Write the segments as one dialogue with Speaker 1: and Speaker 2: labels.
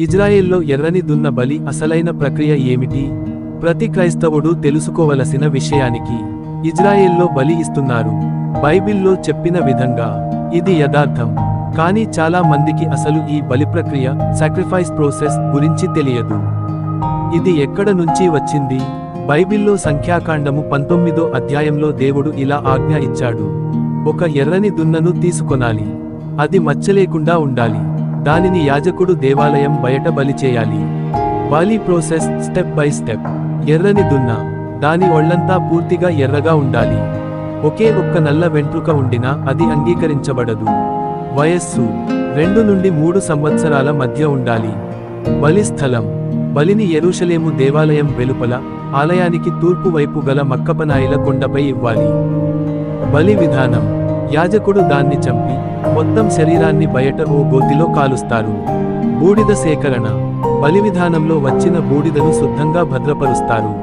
Speaker 1: ఇజ్రాయెల్లో ఎర్రని దున్న బలి అసలైన ప్రక్రియ ఏమిటి? ప్రతి క్రైస్తవుడు తెలుసుకోవలసిన విషయానికి ఇజ్రాయెల్లో బలి ఇస్తున్నారు. బైబిల్లో చెప్పిన విధంగా ఇది యథార్థం. కానీ చాలా మందికి అసలు ఈ బలి ప్రక్రియ సాక్రిఫైస్ ప్రోసెస్ గురించి తెలియదు. ఇది ఎక్కడ నుంచి వచ్చింది? బైబిల్లో సంఖ్యాకాండము పంతొమ్మిదో అధ్యాయంలో దేవుడు ఇలా ఆజ్ఞ ఇచ్చాడు. ఒక ఎర్రని దున్నను తీసుకొనాలి. అది మచ్చలేకుండా ఉండాలి. దానిని యాజకుడు దేవాలయం బయట బలి చేయాలి. బలి ప్రోసెస్ స్టెప్ బై స్టెప్. ఎర్రని దున్న. దాని ఒళ్ళంతా పూర్తిగా ఎర్రగా ఉండాలి. ఒకే ఒక్క నల్ల వెంట్రుక ఉండినా అది అంగీకరించబడదు. వయస్సు. రెండు నుండి మూడు సంవత్సరాల మధ్య ఉండాలి. బలి స్థలం. బలిని ఎరుషలేము దేవాలయం వెలుపల ఆలయానికి తూర్పు వైపు గల మక్కపనాయిల కొండపై ఇవ్వాలి. బలి విధానం. యాజకుడు దాన్ని చంపి మొత్తం శరీరాన్ని బయట ఓ గోతిలో కాలుస్తారు. బూడిద సేకరణ. బలి విధానంలో వచ్చిన బూడిదను శుద్ధంగా భద్రపరుస్తారు.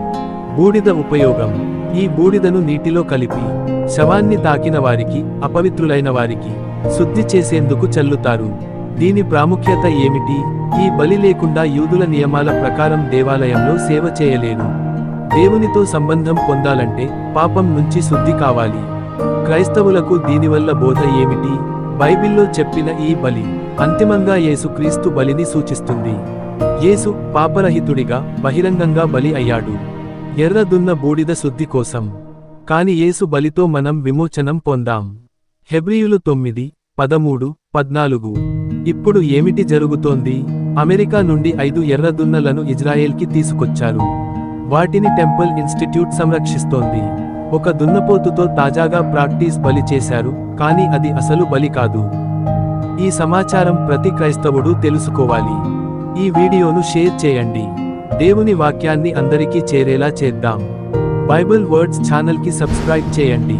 Speaker 1: బూడిద ఉపయోగం. ఈ బూడిదను నీటిలో కలిపి శవాన్ని తాకిన వారికి అపవిత్రులైన వారికి శుద్ధి చేసేందుకు చల్లుతారు. దీని ప్రాముఖ్యత ఏమిటి? ఈ బలి లేకుండా యూదుల నియమాల ప్రకారం దేవాలయంలో సేవ చేయలేరు. దేవునితో సంబంధం పొందాలంటే పాపం నుంచి శుద్ధి కావాలి. క్రైస్తవులకు దీనివల్ల బోధ ఏమిటి? బైబిల్లో చెప్పిన ఈ బలి అంతిమంగా యేసుక్రీస్తు బలిని సూచిస్తుంది. యేసు పాపరహితుడిగా బహిరంగంగా బలి అయ్యాడు. ఎర్రదున్న బూడిద శుద్ధి కోసం. కాని యేసు బలితో మనం విమోచనం పొందాం. హెబ్రియులు తొమ్మిది పదమూడు పద్నాలుగు. ఇప్పుడు ఏమిటి జరుగుతోంది? అమెరికా నుండి ఐదు ఎర్రదున్నలను ఇజ్రాయెల్కి తీసుకొచ్చారు. వాటిని టెంపుల్ ఇన్స్టిట్యూట్ సంరక్షిస్తోంది. ఒక దున్నపోతుతో తాజాగా ప్రాక్టీస్ బలి చేశారు. కానీ అది అసలు బలి కాదు. ఈ సమాచారం ప్రతి క్రైస్తవుడు తెలుసుకోవాలి. ఈ వీడియోను షేర్ చేయండి. దేవుని వాక్యాన్ని అందరికీ చేరేలా చేద్దాం. బైబిల్ వర్డ్స్ ఛానల్కి సబ్స్క్రైబ్ చేయండి.